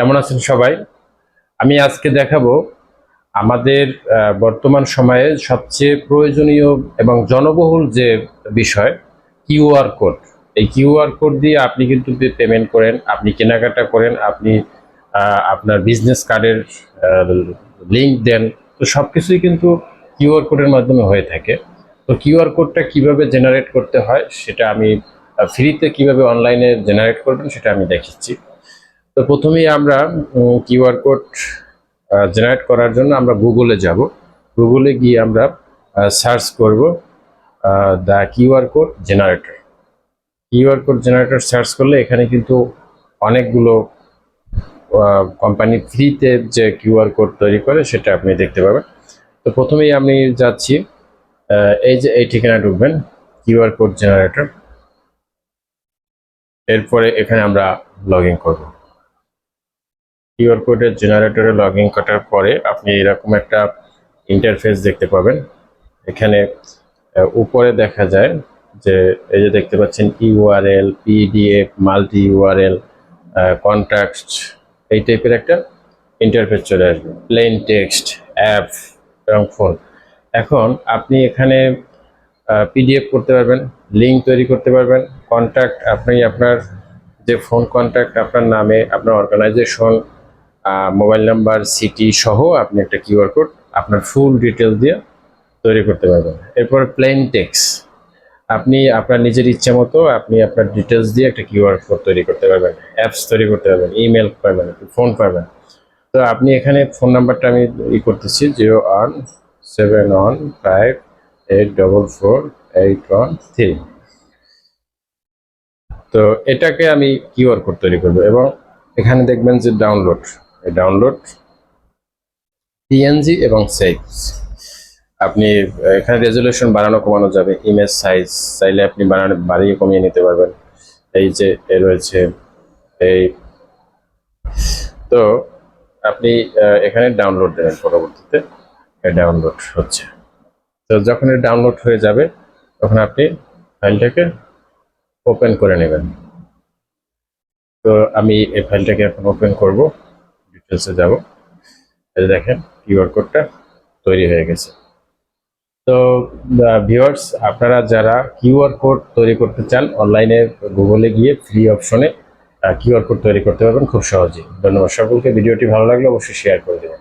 কেমন আছেন সবাই? আমি আজকে দেখাবো আমাদের বর্তমান সময়ে সবচেয়ে প্রয়োজনীয় এবং জনবহুল যে বিষয় কিউআর কোড। এই কিউআর কোড দিয়ে আপনি কিন্তু পেমেন্ট করেন, আপনি কেনাকাটা করেন, আপনি আপনার বিজনেস কার্ডের লিঙ্ক দেন। তো সব কিছুই কিন্তু কিউআর কোডের মাধ্যমে হয়ে থাকে। তো কিউআর কোডটা কীভাবে জেনারেট করতে হয়, সেটা আমি ফ্রিতে কীভাবে অনলাইনে জেনারেট করবেন, সেটা আমি দেখাচ্ছি। তো প্রথমেই আমরা কিউআর কোড জেনারেট করার জন্য আমরা গুগলে যাব। গুগলে গিয়ে আমরা সার্চ করব the QR code generator. QR code generator search করলে এখানে কিন্তু অনেকগুলো কোম্পানি ফ্রিতে যে কিউআর কোড তৈরি করে সেটা আপনি দেখতে পাবেন। তো প্রথমেই আমি যাচ্ছি এই যে এই ঠিকানা ঢুকবেন, কিউআর কোড জেনারেটর। এরপরে এখানে আমরা লগ ইন করব। কিউআর কোডের জেনারেটরে লগ ইন করার পরে আপনি এরকম একটা ইন্টারফেস দেখতে পাবেন। এখানে উপরে দেখা যায় যে এই যে দেখতে পাচ্ছেন URL, PDF multi URL contact এই টাইপের একটা ইন্টারফেস চলে আসবে। প্লেন টেক্সট অ্যাপ এবং ফোন এখন আপনি এখানে পিডিএফ করতে পারবেন লিঙ্ক তৈরি করতে পারবেন। কন্ট্যাক্ট আপনি আপনার যে ফোন কন্ট্যাক্ট আপনার নামে, আপনার অর্গানাইজেশন মোবাইল নাম্বার সিটি সহ আপনি একটা কিউআর কোড আপনার ফুল ডিটেল দিয়ে তৈরি করতে পারবেন। এরপর প্লেন টেক্স আপনি আপনার নিজের ইচ্ছা মতো আপনি আপনার ডিটেলস দিয়ে একটা কিউআর কোড তৈরি করতে পারবেন। অ্যাপস তৈরি করতে পারবেন ইমেল পাবেন ফোন পাবেন তো আপনি এখানে ফোন নাম্বারটা আমি ই করতেছি zero one seven one five eight double four eight one three তো এটাকে আমি কিউআর কোড তৈরি করব এবং এখানে দেখবেন যে ডাউনলোড ডাউনলোড পিএনজি এবং সেভস আপনি এখানে রেজলিউশন বাড়ানো কমানো যাবে। ইমেজ সাইজ চাইলে আপনি বাড়ানো, বাড়িয়ে কমিয়ে নিতে পারবেন। এই যে রয়েছে, এই। তো আপনি এখানে ডাউনলোড দেবেন পরবর্তীতে। ডাউনলোড হচ্ছে। তো যখন ডাউনলোড হয়ে যাবে, তখন আপনি ফাইলটাকে ওপেন করে নেবেন। তো আমি এই ফাইলটাকে এখন ওপেন করব। ডিটেলসে যাব। এই দেখেন কিউআর কোডটা তৈরি হয়ে গেছে। তো ভিউয়ার্স আপনারা যারা কিউআর কোড তৈরি করতে চান অনলাইনে গুগলে গিয়ে ফ্রি অপশনে কিউআর কোড তৈরি করতে পারবেন খুব সহজেই। ধন্যবাদ সকলকে। ভিডিওটি ভালো লাগলে অবশ্যই শেয়ার করে দেবেন।